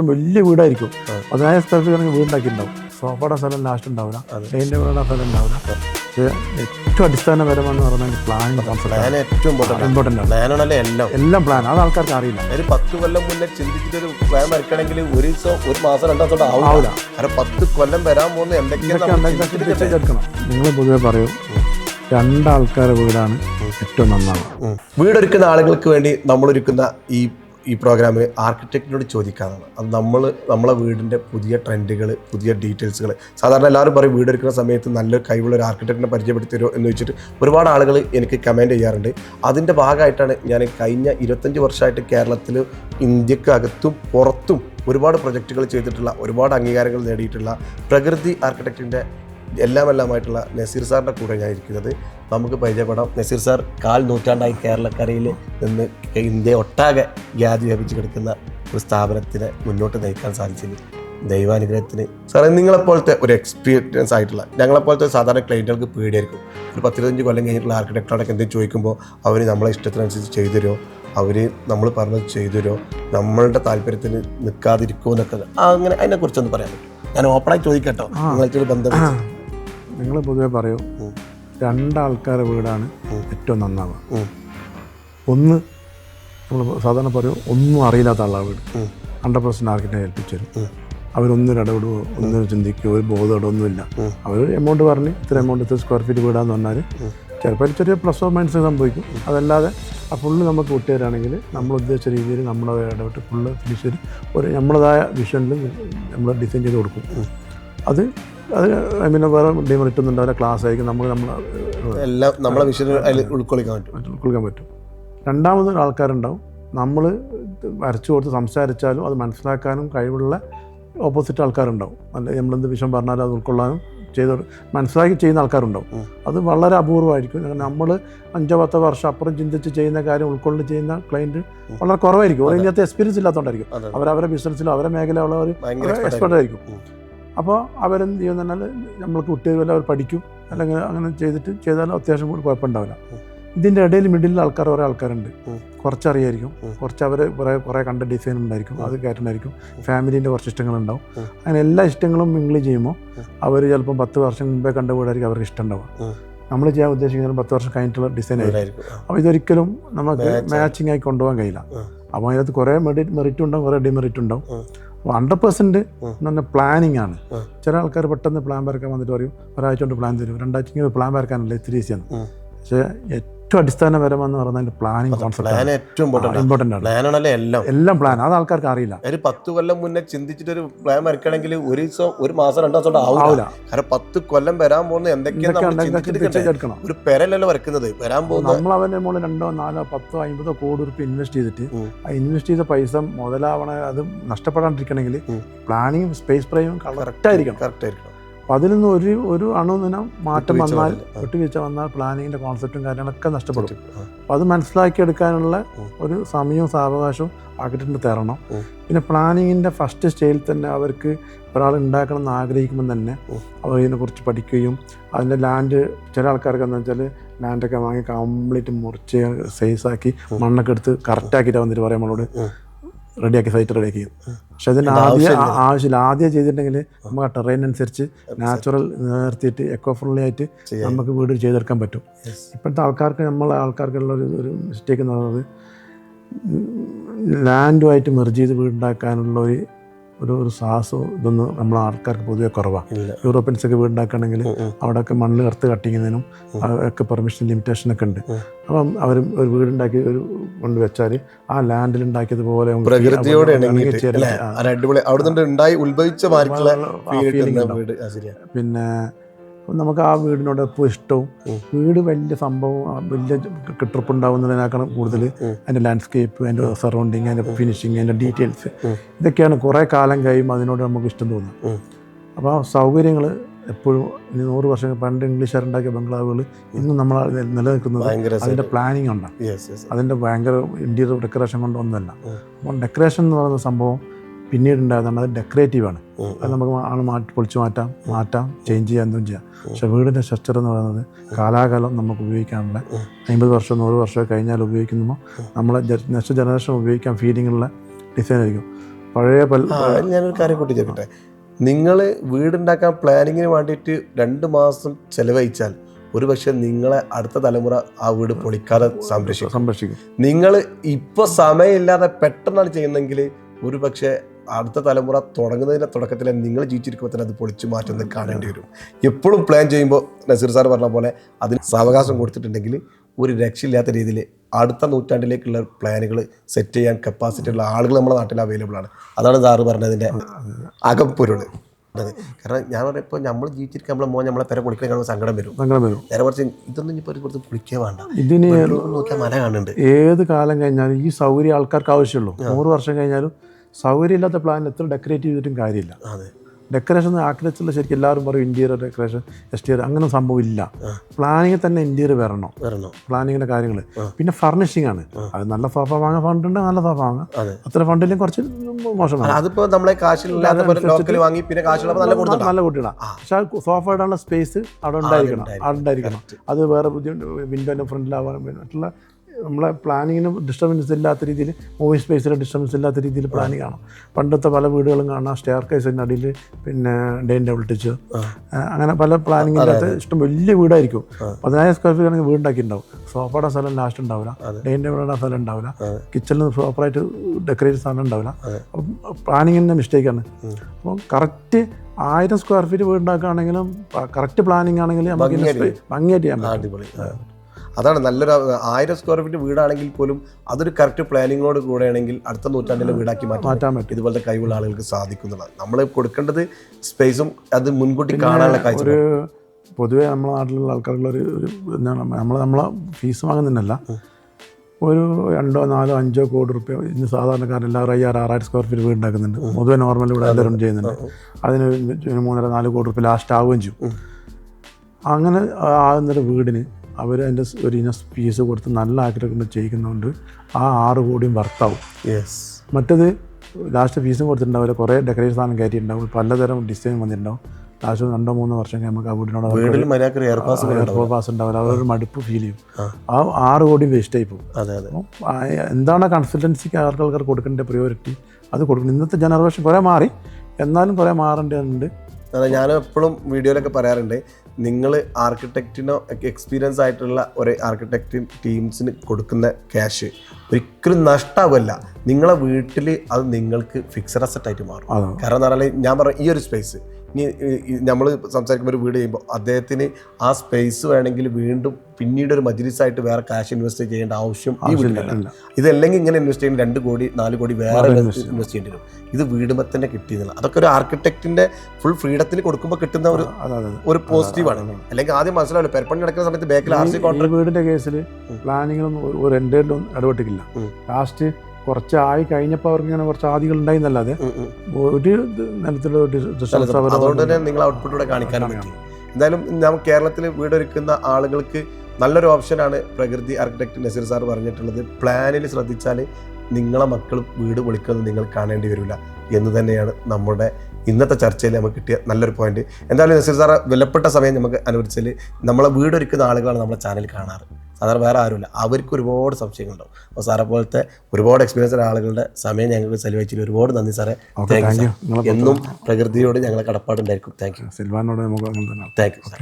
ഇഷ്ടം വലിയ വീടായിരിക്കും. പതിനായിരം സ്ക്വയർ ഫീറ്റ് ആണെങ്കിൽ വീടുണ്ടാക്കിയിട്ടുണ്ടാവും. സോഫയുടെ സ്ഥലം ലാസ്റ്റ് ഉണ്ടാവില്ല. ഡൈനിന്റെ വീടുടെ സ്ഥലം ഉണ്ടാവില്ല. ഏറ്റവും അടിസ്ഥാനപരമാണെന്ന് പറഞ്ഞാൽ പ്ലാൻ ഏറ്റവും ഇമ്പോർട്ടന്റ് ആണ്. എല്ലാം? എല്ലാം പ്ലാൻ അത് ആൾക്കാർക്ക് അറിയില്ല. ഒരു പത്ത് കൊല്ലം മുന്നേ ചിന്തിച്ചിട്ട് ഒരു പ്ലാൻ വരയ്ക്കണമെങ്കിൽ ഒരു ദിവസം ഒരു മാസം രണ്ടാമത്തോടെ ആവില്ല. കാരണം പത്ത് കൊല്ലം വരാൻ പോകുന്ന എന്തൊക്കെയാണ് നിങ്ങൾ പൊതുവെ പറയൂ. രണ്ടാൾക്കാരുടെ വീടാണ് ഏറ്റവും നന്നാണ്. വീടൊരുക്കുന്ന ആളുകൾക്ക് വേണ്ടി നമ്മളൊരുക്കുന്ന ഈ ഈ പ്രോഗ്രാമിൽ ആർക്കിടെക്റ്റിനോട് ചോദിക്കാനാണ് അത് നമ്മൾ നമ്മളെ വീടിന്റെ പുതിയ ട്രെൻഡുകൾ പുതിയ ഡീറ്റെയിൽസുകൾ സാധാരണ എല്ലാവരും പറയും വീടെടുക്കുന്ന സമയത്ത് നല്ല കഴിവുള്ള ഒരു ആർക്കിടെക്റ്റിനെ പരിചയപ്പെടുത്തി തരുമോ എന്ന് വെച്ചിട്ട് ഒരുപാട് ആളുകൾ എനിക്ക് കമന്റ് ചെയ്യാറുണ്ട്. അതിന്റെ ഭാഗമായിട്ടാണ് ഞാൻ കഴിഞ്ഞ ഇരുപത്തഞ്ച് വർഷമായിട്ട് കേരളത്തിൽ ഇന്ത്യക്കകത്തും പുറത്തും ഒരുപാട് പ്രൊജക്റ്റുകൾ ചെയ്തിട്ടുള്ള ഒരുപാട് അംഗീകാരങ്ങൾ നേടിയിട്ടുള്ള പ്രകൃതി ആർക്കിടെക്റ്റിന്റെ എല്ലാം എല്ലാമായിട്ടുള്ള നസീർ സാറിന്റെ കൂടെ ഞാൻ ഇരിക്കുന്നത് നമുക്ക് പരിചയപ്പെടാം. നസീർ സാർ കാൽ നൂറ്റാണ്ടായി കേരളക്കരയിൽ നിന്ന് ഇന്ത്യ ഒട്ടാകെ ഖ്യാതി വ്യാപിച്ച് കിടക്കുന്ന ഒരു സ്ഥാപനത്തിനെ മുന്നോട്ട് നയിക്കാൻ സാധിച്ചത് ദൈവാനുഗ്രഹത്തിന്. സാറേ നിങ്ങളെപ്പോലത്തെ ഒരു എക്സ്പീരിയൻസ് ആയിട്ടുള്ള ഞങ്ങളെപ്പോലത്തെ സാധാരണ ക്ലൈന്റുകൾക്ക് പേടിയായിരിക്കും. ഒരു പത്തിരുപത്തഞ്ച് കൊല്ലം കഴിഞ്ഞിട്ടുള്ള ആർക്കിടെക്ടറോടൊക്കെ എന്തെങ്കിലും ചോദിക്കുമ്പോൾ അവർ നമ്മളെ ഇഷ്ടത്തിനനുസരിച്ച് ചെയ്തു തരുമോ അവർ നമ്മൾ പറഞ്ഞത് ചെയ്തു തരുമോ നമ്മളുടെ താല്പര്യത്തിന് നിൽക്കാതിരിക്കുമോ എന്നൊക്കെ അങ്ങനെ അതിനെക്കുറിച്ചൊന്ന് പറയാൻ പറ്റും. ഞാൻ ഓപ്പണായി ചോദിക്കട്ടോ നിങ്ങളായിട്ട് ബന്ധം. നിങ്ങൾ പൊതുവെ പറയൂ. രണ്ടാൾക്കാരുടെ വീടാണ് ഏറ്റവും നന്നാവുക. ഒന്ന് നമ്മൾ സാധാരണ പറയും ഒന്നും അറിയില്ലാത്ത ആളാണ് വീട്. ഹൺഡ്രഡ് പെർസെന്റ് ആർക്കിനെ ഏൽപ്പിച്ചു തരും. അവരൊന്നും ഇടപെടുവോ ഒന്നും ചിന്തിക്കുകയോ ഒരു ബോധമോ ഒന്നുമില്ല. അവർ എമൗണ്ട് പറഞ്ഞ് ഇത്ര എമൗണ്ട് ഇത്ര സ്ക്വയർ ഫീറ്റ് വീടാന്ന് പറഞ്ഞാൽ. ചിലപ്പോൾ ഒരു ചെറിയ പ്ലസ് ഓഫ് മൈനസ് സംഭവിക്കും. അതല്ലാതെ ആ ഫുള്ള് നമുക്ക് വിട്ടുതരാണെങ്കിൽ നമ്മൾ ഉദ്ദേശിച്ച രീതിയിൽ നമ്മളെ ഇടപെട്ട് ഫുള്ള് ഫിനിഷ് ഒരു നമ്മളതായ വിഷനിൽ നമ്മൾ ഡിസൈൻ ചെയ്ത് കൊടുക്കും. അത് അത് മീൻ വേറെ ഡിമെറിറ്റ് ഒന്നും ഉണ്ടാവില്ല ക്ലാസ് ആയിരിക്കും നമുക്ക് നമ്മൾ എല്ലാം നമ്മളെ വിഷയം അതിൽ ഉൾക്കൊള്ളിക്കാൻ പറ്റും. ഉൾക്കൊള്ളിക്കാൻ പറ്റും. രണ്ടാമത് ആൾക്കാരുണ്ടാവും. നമ്മൾ വരച്ചു കൊടുത്ത് സംസാരിച്ചാലും അത് മനസ്സിലാക്കാനും കഴിവുള്ള ഓപ്പോസിറ്റ് ആൾക്കാരുണ്ടാവും. അല്ലെ നമ്മളെന്ത് വിഷയം പറഞ്ഞാലും അത് ഉൾക്കൊള്ളാനും ചെയ്ത് മനസ്സിലാക്കി ചെയ്യുന്ന ആൾക്കാരുണ്ടാവും. അത് വളരെ അപൂർവമായിരിക്കും നമ്മൾ അഞ്ചോ പത്തോ വർഷം അപ്പുറം ചിന്തിച്ച് ചെയ്യുന്ന കാര്യം ഉൾക്കൊണ്ട് ചെയ്യുന്ന ക്ലയന്റ് വളരെ കുറവായിരിക്കും. അവർ ഇതിനകത്ത് എക്സ്പീരിയൻസ് ഇല്ലാത്തതുകൊണ്ടായിരിക്കും. അവരുടെ ബിസിനസ്സിലോ അവരുടെ മേഖലയുള്ളവർ ഭയങ്കര expert എക്സ്പെർട്ട് ആയിരിക്കും. ഉം. അപ്പോൾ അവരെന്ത് ചെയ്യുമെന്ന് പറഞ്ഞാൽ നമ്മൾക്ക് കുട്ടികൾ അവർ പഠിക്കും അല്ലെങ്കിൽ അങ്ങനെ ചെയ്തിട്ട് ചെയ്താലും അത്യാവശ്യം കൂടി കുഴപ്പമുണ്ടാവില്ല. ഇതിന്റെ ഇടയിൽ മിഡിലിൽ ആൾക്കാർ കുറേ ആൾക്കാരുണ്ട്. ഉം. കുറച്ചറിയായിരിക്കും. ഉം. കുറച്ച് അവർ കുറേ കുറേ കണ്ട ഡിസൈൻ ഉണ്ടായിരിക്കും. അത് കയറ്റുണ്ടായിരിക്കും. ഫാമിലീന്റെ കുറച്ച് ഇഷ്ടങ്ങളുണ്ടാവും. അങ്ങനെ എല്ലാ ഇഷ്ടങ്ങളും മിങ്കിൾ ചെയ്യുമ്പോൾ. അവർ ചിലപ്പം പത്ത് വർഷം മുമ്പേ കണ്ട വീടായിരിക്കും അവർക്ക് ഇഷ്ടം ഉണ്ടാവുക നമ്മൾ ചെയ്യാൻ ഉദ്ദേശിക്കുന്നത് പത്ത് വർഷം കഴിഞ്ഞിട്ടുള്ള ഡിസൈൻ ആയിരിക്കും. അപ്പോൾ ഇതൊരിക്കലും നമുക്ക് മാച്ചിങ് ആയി കൊണ്ടുപോകാൻ കഴിയില്ല. അപ്പോൾ അതിനകത്ത് കുറേ മെറിറ്റ് മെറിറ്റ് ഉണ്ടാവും കുറേ ഡിമെറിറ്റ് ഉണ്ടാവും. Hundred percent. എന്ന് പറഞ്ഞാൽ പ്ലാനിങ് ആണ് ചില ആൾക്കാർ പെട്ടെന്ന് പ്ലാൻ വരക്കാൻ വന്നിട്ട് പറയും ഒരാഴ്ച കൊണ്ട് പ്ലാൻ തരും രണ്ടാഴ്ച പ്ലാൻ വരക്കാനല്ല ഇത്തിരി ഈസിയാണ്. പക്ഷേ ഏറ്റവും അടിസ്ഥാനപരമെന്ന് പറഞ്ഞാൽ പ്ലാനിങ് കോൺസെപ്റ്റ് ഏറ്റവും ഇമ്പോർട്ടന്റ് ആണ്. പ്ലാനാണല്ലേ എല്ലാം? എല്ലാം പ്ലാൻ അത് ആൾക്കാർക്ക് അറിയില്ല. ഒരു പത്ത് കൊല്ലം മുന്നേ ചിന്തിച്ചിട്ട് ഒരു പ്ലാൻ വരയ്ക്കണമെങ്കിൽ ഒരു ദിവസം ഒരു മാസം രണ്ടു തൊട്ട് ആവില്ല. കാരണം പത്ത് കൊല്ലം വരാൻ പോകുന്ന എന്തൊക്കെയാണ് ഒരു പെരലല്ലോ വരക്കുന്നത് വരാൻ പോകുന്ന നമ്മൾ അവന്റെ മുകളിൽ രണ്ടോ നാലോ പത്തോ അമ്പതോ കോടി റുപ്യ ഇൻവെസ്റ്റ് ചെയ്തിട്ട് ആ ഇൻവെസ്റ്റ് ചെയ്ത പൈസ മുതലാവണ അത് നഷ്ടപ്പെടാണ്ടിരിക്കണമെങ്കിൽ. പ്ലാനിങ്ങും സ്പേസ് പ്രൈമും കറക്റ്റ് ആയിരിക്കണം. കറക്റ്റ് ആയിരിക്കണം. അപ്പോൾ അതിൽ നിന്ന് ഒരു ഒരു അണുദിനം മാറ്റം വന്നാൽ വിട്ടുവീഴ്ച വന്നാൽ പ്ലാനിങ്ങിന്റെ കോൺസെപ്റ്റും കാര്യങ്ങളൊക്കെ നഷ്ടപ്പെടും. അപ്പം അപ്പോൾ അത് മനസ്സിലാക്കിയെടുക്കാനുള്ള. ഒരു സമയവും സാവകാശവും ആർക്കിടെക്റ്റിന് തരണം. പിന്നെ പ്ലാനിങ്ങിന്റെ ഫസ്റ്റ് സ്റ്റേജിൽ തന്നെ അവർക്ക് ഒരാൾ ഉണ്ടാക്കണം എന്ന് ആഗ്രഹിക്കുമ്പോൾ തന്നെ അവർ ഇതിനെക്കുറിച്ച് പഠിക്കുകയും അതിന്റെ ലാൻഡ് ചില ആൾക്കാർക്ക് എന്താ വെച്ചാൽ ലാൻഡൊക്കെ വാങ്ങി കംപ്ലീറ്റ് മുറിച്ച് സൈസാക്കി. മണ്ണൊക്കെ എടുത്ത് കറക്റ്റാക്കിയിട്ട് വന്നിട്ട് പറയാം നമ്മളോട്. റെഡിയാക്കി സൈറ്റ് റെഡിയാക്കി പക്ഷെ അതിന് ആദ്യം ആവശ്യമില്ല. ആദ്യം ചെയ്തിട്ടുണ്ടെങ്കിൽ നമുക്ക് ആ ടെറൈൻ അനുസരിച്ച് നാച്ചുറൽ നിർത്തിയിട്ട് എക്കോ ഫ്രണ്ട്ലി ആയിട്ട് നമുക്ക് വീട് ചെയ്തെടുക്കാൻ പറ്റും. ഇപ്പോഴത്തെ ആൾക്കാർക്ക് നമ്മളെ ആൾക്കാർക്കുള്ള ഒരു ഒരു മിസ്റ്റേക്ക് എന്ന് പറയുന്നത് ലാൻഡുമായിട്ട് മെർജ് ചെയ്ത് വീടുണ്ടാക്കാനുള്ള ഒരു ഒരു ഒരു സാഹസവും ഇതൊന്നും നമ്മൾ ആൾക്കാർക്ക് പൊതുവെ കുറവാണ് യൂറോപ്യൻസ് ഒക്കെ വീടുണ്ടാക്കുകയാണെങ്കിൽ. അവിടെയൊക്കെ മണ്ണ് കറുത്ത് കട്ടിങ്ങുന്നതിനും. ഒക്കെ പെർമിഷൻ ലിമിറ്റേഷൻ ഒക്കെ ഉണ്ട്. അപ്പം അവർ ഒരു വീടുണ്ടാക്കി ഒരു കൊണ്ട് വെച്ചാൽ ആ ലാൻഡിൽ ഉണ്ടാക്കിയതുപോലെ പ്രകൃതിയോട്. അടിപൊളി. അവിടെ ഉണ്ടായി ഉത്ഭവിച്ച പിന്നെ നമുക്ക് ആ വീടിനോട് എപ്പോൾ ഇഷ്ടവും. വീട് വലിയ സംഭവം വലിയ ഉണ്ടാകുന്നതിനേക്കാൾ കൂടുതൽ. അതിന്റെ ലാൻഡ്സ്കേപ്പ് അതിന്റെ സറൗണ്ടിങ് അതിന്റെ ഫിനിഷിങ് അതിന്റെ ഡീറ്റെയിൽസ്. ഇതൊക്കെയാണ് കുറേ കാലം കഴിയുമ്പോൾ അതിനോട് നമുക്ക് ഇഷ്ടം തോന്നുന്നത് അപ്പോൾ ആ സൗകര്യങ്ങൾ എപ്പോഴും ഇനി നൂറ് വർഷം പണ്ട് ഇംഗ്ലീഷുകാരുണ്ടാക്കിയ ബംഗ്ലാവുകൾ ഇന്നും നമ്മൾ നിലനിൽക്കുന്നത് അതിന്റെ പ്ലാനിങ് ഉണ്ടാകും അതിന്റെ ഭയങ്കര ഇന്റീരിയർ ഡെക്കറേഷൻ കൊണ്ടൊന്നുമല്ല. അപ്പോൾ ഡെക്കറേഷൻ എന്ന് പറയുന്ന സംഭവം പിന്നീട് ഡെക്കറേറ്റീവ് ആണ്. അത് നമുക്ക് ആണ് മാറ്റി പൊളിച്ചു മാറ്റാം മാറ്റാം ചേഞ്ച് ചെയ്യാം എന്തും ചെയ്യാം. പക്ഷെ വീടിന്റെ സ്ട്രക്ചർ എന്ന് പറയുന്നത് കാലാകാലം നമുക്ക് ഉപയോഗിക്കാനുള്ള. അമ്പത് വർഷം നൂറ് വർഷം കഴിഞ്ഞാൽ ഉപയോഗിക്കുമ്പോൾ നമ്മളെ നെക്സ്റ്റ് ജനറേഷൻ ഉപയോഗിക്കാൻ ഫീലിങ്ങുള്ള ഡിസൈൻ ആയിരിക്കും. പഴയ പല ഞാനൊരു കാര്യം കൂട്ടി ചോദിക്കട്ടെ. നിങ്ങൾ വീടുണ്ടാക്കാൻ പ്ലാനിങ്ങിന് വേണ്ടിയിട്ട് രണ്ട് മാസം ചെലവഴിച്ചാൽ ഒരു പക്ഷെ നിങ്ങളെ അടുത്ത തലമുറ ആ വീട് പൊളിക്കാതെ സംരക്ഷിക്കും. സംരക്ഷിക്കും. നിങ്ങൾ ഇപ്പോൾ സമയമില്ലാതെ പെട്ടെന്നാണ് ചെയ്യുന്നതെങ്കിൽ ഒരു പക്ഷേ അടുത്ത തലമുറ തുടങ്ങുന്നതിന്റെ തുടക്കത്തിൽ നിങ്ങൾ ജീവിച്ചിരിക്കുമ്പോൾ തന്നെ അത് പൊളിച്ചു മാറ്റുന്നത് കാണേണ്ടി വരും. എപ്പോഴും പ്ലാൻ ചെയ്യുമ്പോൾ നസീർ സാർ പറഞ്ഞ പോലെ അതിന് സാവകാശം കൊടുത്തിട്ടുണ്ടെങ്കിൽ ഒരു രക്ഷയില്ലാത്ത രീതിയിൽ അടുത്ത നൂറ്റാണ്ടിലേക്കുള്ള പ്ലാനുകൾ സെറ്റ് ചെയ്യാൻ കപ്പാസിറ്റി ഉള്ള ആളുകൾ നമ്മുടെ നാട്ടിൽ അവൈലബിൾ ആണ്. അതാണ് സാറ് പറഞ്ഞതിന്റെ അകപ്പൊരുൾ കാരണം ഞാൻ പറയുമ്പോൾ ഇപ്പോൾ നമ്മൾ ജീവിച്ചിരിക്കുക നമ്മളെ മോൻ നമ്മളെ പെര പൊളിക്കാൻ കാണുമ്പോൾ സങ്കടം വരും. സങ്കടം വരും. നേരെ കുറച്ച് ഇതൊന്നും ഇപ്പോൾ ഒരു കൊടുത്ത് പൊളിക്കുക വേണ്ട. ഇതിന് നോക്കിയാൽ മല കാണുന്നുണ്ട്. ഏത് കാലം കഴിഞ്ഞാലും ഈ സൗകര്യം ആൾക്കാർക്ക് ആവശ്യമുള്ളൂ. നൂറ് വർഷം കഴിഞ്ഞാലും സൗകര്യമില്ലാത്ത പ്ലാനിൽ എത്ര ഡെക്കറേറ്റ് ചെയ്തിട്ടും കാര്യമില്ല. അതെ. ഡെക്കറേഷൻ ആർക്കിടെക്ചറിൽ ശരിക്കും എല്ലാവരും പറയും ഇന്റീരിയർ ഡെക്കറേഷൻ എക്സ്റ്റീരിയർ അങ്ങനെ സംഭവം ഇല്ല പ്ലാനിങ്ങിൽ തന്നെ ഇന്റീരിയർ വരണം. വരണം. പ്ലാനിങ്ങിന്റെ കാര്യങ്ങൾ. പിന്നെ ഫർണിഷിംഗ് ആണ്. അത് നല്ല സോഫ വാങ്ങാൻ ഫണ്ട് ഉണ്ട് നല്ല സോഫ വാങ്ങാം. അതെ. അത്ര ഫണ്ടിലും കുറച്ച് മോശമാണ്. അതിപ്പോ നമ്മളെ കാശിലില്ലാത്ത വാങ്ങി പിന്നെ കാശുള്ളപ്പോൾ നല്ല പക്ഷെ സോഫ ഇടാനുള്ള സ്പേസ് അവിടെ ഉണ്ടായിരിക്കണം അവിടെ ഉണ്ടായിരിക്കണം. അത് വേറെ ബുദ്ധിമുട്ട് വിൻഡോന്റെ ഫ്രണ്ടിലാവാൻ മറ്റുള്ള നമ്മളെ പ്ലാനിങ്ങിന് ഡിസ്റ്റർബൻസ് ഇല്ലാത്ത രീതിയിൽ മൂവി സ്പേസിൽ ഡിസ്റ്റർബൻസ് ഇല്ലാത്ത രീതിയിൽ പ്ലാനിങ് കാണും പണ്ടത്തെ പല വീടുകളും കാണാം സ്റ്റെയർ കേസിന്റെ അടിയിൽ പിന്നെ ടേബിൾ ടച്ച്. അങ്ങനെ പല പ്ലാനിങ് ഇല്ലാത്ത ഇഷ്ടം വലിയ വീടായിരിക്കും. പതിനായിരം സ്ക്വയർ ഫീറ്റ് ആണെങ്കിൽ വീടുണ്ടാക്കിയിട്ടുണ്ടാവും. സോഫയുടെ സ്ഥലം ലാസ്റ്റ് ഉണ്ടാവില്ല. ഡൈനിങ് ടേബിളുടെ സ്ഥലം ഉണ്ടാവില്ല. കിച്ചണിൽ പ്രോപ്പറായിട്ട് ഡെക്കറേറ്റ് സ്ഥലം ഉണ്ടാവില്ല. പ്ലാനിങ്ങിന്റെ മിസ്റ്റേക്കാണ് അപ്പോൾ കറക്റ്റ് ആയിരം സ്ക്വയർ ഫീറ്റ് വീടുണ്ടാക്കുകയാണെങ്കിലും കറക്റ്റ് പ്ലാനിങ് ആണെങ്കിൽ നമുക്ക് ഭംഗിയായിട്ട് ചെയ്യാൻ പറ്റും. അതാണ് നല്ലൊരു ആയിരം സ്ക്വയർ ഫീറ്റ് വീടാണെങ്കിൽ പോലും അതൊരു കറക്റ്റ് പ്ലാനിങ്ങോട് കൂടെയാണെങ്കിൽ അടുത്ത നൂറ്റാണ്ടിലെ വീടാക്കി മാറ്റാൻ പറ്റും. ഇതുപോലത്തെ കഴിവുള്ള ആളുകൾക്ക് സാധിക്കുന്നതാണ്. നമ്മൾ കൊടുക്കേണ്ടത് സ്പേസും അത് മുൻകൂട്ടി കാണാനുള്ള കാഴ്ച പൊതുവേ നമ്മളെ നാട്ടിലുള്ള ആൾക്കാരുള്ള ഒരു എന്താണ് നമ്മൾ നമ്മളെ ഫീസ് വാങ്ങുന്നില്ല ഒരു രണ്ടോ നാലോ അഞ്ചോ കോടി റുപ്യ ഇന്ന് സാധാരണക്കാരൻ എല്ലാവരും അയ്യാറ് ആറായിരം സ്ക്വയർ ഫീറ്റ് വീട് ഉണ്ടാക്കുന്നുണ്ട്. പൊതുവെ നോർമൽ ഇവിടെ എല്ലാവരും ചെയ്യുന്നുണ്ട്. അതിന് മൂന്നര നാല് കോടി റുപ്യ ലാസ്റ്റ് ആവുകയും ചെയ്യും. അങ്ങനെ ആകുന്നൊരു വീടിന് അവർ അതിന്റെ ഒരു ഇന പീസ് കൊടുത്ത് നല്ല ആഗ്രഹം ചെയ്യിക്കുന്നതുകൊണ്ട് ആ ആറ് കോടിയും വർത്താവും. യെസ് മറ്റത് ലാസ്റ്റ് ഫീസും കൊടുത്തിട്ടുണ്ടാവില്ല കുറേ ഡെക്കറേഷൻ സാധനം കയറ്റിയിട്ടുണ്ടാവും. പലതരം ഡിസൈൻ വന്നിട്ടുണ്ടാവും. ലാസ്റ്റ് രണ്ടോ മൂന്നോ വർഷം നമുക്ക് ആ വീടിനോട് വീട്ടിൽ മര്യാദയ്ക്ക് എയർ പാസ് എയർപോർട്ട് പാസ് ഉണ്ടാവില്ല. അവരൊരു മടുപ്പ് ഫീൽ ചെയ്യും. ആ. ആറ് കോടി വേസ്റ്റ് ആയി പോകും. എന്താണ് കൺസൾട്ടൻസിക്ക് ആൾക്കാർക്ക് കൊടുക്കേണ്ട പ്രയോറിറ്റി അത് കൊടുക്കണം. ഇന്നത്തെ ജനറേഷൻ കുറേ മാറി. എന്നാലും കുറേ മാറേണ്ടതുണ്ട്. ഞാൻ എപ്പോഴും വീഡിയോയിലൊക്കെ പറയാറുണ്ട്. നിങ്ങൾ ആർക്കിടെക്റ്റിനോ എക്സ്പീരിയൻസ് ആയിട്ടുള്ള ഒരു ആർക്കിടെക്റ്റ് ടീംസിന് കൊടുക്കുന്ന ക്യാഷ് ഒരിക്കലും നഷ്ടാവില്ല. നിങ്ങളെ വീട്ടിൽ അത് നിങ്ങൾക്ക് ഫിക്സഡ് അസറ്റ് ആയിട്ട് മാറും. കാരണം എന്ന് പറഞ്ഞാൽ ഞാൻ പറഞ്ഞ ഈ ഒരു സ്പേസ് ഇനി നമ്മൾ സംസാരിക്കുമ്പോൾ ഒരു വീട് ചെയ്യുമ്പോൾ അദ്ദേഹത്തിന് ആ സ്പേസ് വേണമെങ്കിൽ വീണ്ടും പിന്നീട് ഒരു മജ്ലിസായിട്ട് വേറെ ക്യാഷ് ഇൻവെസ്റ്റ് ചെയ്യേണ്ട ആവശ്യം ഈ വീട്ടിലല്ല. ഇതല്ലെങ്കിൽ ഇങ്ങനെ ഇൻവെസ്റ്റ് ചെയ്യുന്ന രണ്ട് കോടി നാല് കോടി വേറെ ഇൻവെസ്റ്റ് ചെയ്യേണ്ടി വരും. ഇത് വീടുമ്പോൾ തന്നെ കിട്ടിയെന്നുള്ള അതൊക്കെ ഒരു ആർക്കിടെക്റ്റിന്റെ ഫുൾ ഫ്രീഡത്തിൽ കൊടുക്കുമ്പോൾ കിട്ടുന്ന ഒരു ഒരു പോസിറ്റീവ് ഒരു പോസിറ്റീവാണ് അല്ലെങ്കിൽ ആദ്യം മനസ്സിലാവില്ല പെരപ്പണി നടക്കുന്ന സമയത്ത് ബാക്കിൽ ആർ സി കോൺട്രാക്ട് വീടിന്റെ കേസിൽ പ്ലാനിങ്ങിലൊന്നും ഒരു- എന്റെ ഇടപെട്ടിട്ടില്ല. ലാസ്റ്റ് കുറച്ച് ആയി കഴിഞ്ഞപ്പോൾ അവർക്ക് ഇങ്ങനെ കുറച്ച് ആദികൾ ഉണ്ടായിരുന്നല്ലാതെ ഒരു നിലത്തിലുള്ള അതുകൊണ്ട് തന്നെ നിങ്ങൾ ഔട്ട്പുട്ടിലൂടെ കാണിക്കാൻ പറ്റി. എന്തായാലും നമ്മൾ കേരളത്തിൽ വീടൊരുക്കുന്ന ആളുകൾക്ക് നല്ലൊരു ഓപ്ഷനാണ് പ്രകൃതി ആർക്കിടെക്ട് നസീർ സാർ പറഞ്ഞിട്ടുള്ളത്. പ്ലാനിൽ ശ്രദ്ധിച്ചാൽ നിങ്ങളെ മക്കൾ വീട് പൊളിക്കുന്നത് നിങ്ങൾ കാണേണ്ടി വരില്ല എന്ന് തന്നെയാണ് നമ്മുടെ ഇന്നത്തെ ചർച്ചയിൽ നമുക്ക് കിട്ടിയ നല്ലൊരു പോയിന്റ് എന്തായാലും നസീർ സാറ് വിലപ്പെട്ട സമയം നമുക്ക് അനുവദിച്ചാൽ നമ്മളെ വീടൊരുക്കുന്ന ആളുകളാണ് നമ്മുടെ ചാനൽ കാണാറ്. സാധാരണ വേറെ ആരുമില്ല. അവർക്ക് ഒരുപാട് സംശയങ്ങളുണ്ടാവും. അപ്പോൾ സാറെ പോലത്തെ ഒരുപാട് എക്സ്പീരിയൻസ് ഉള്ള ആളുകളുടെ സമയം ഞങ്ങൾക്ക് ചെലവഴിച്ചതിൽ ഒരുപാട് നന്ദി സാറേ. Thank you. എന്നും പ്രകൃതിയോട് ഞങ്ങളെ കടപ്പാടുണ്ടായിരിക്കും. താങ്ക് യു സിൽവാനോട് നമുക്ക് താങ്ക് യു സാർ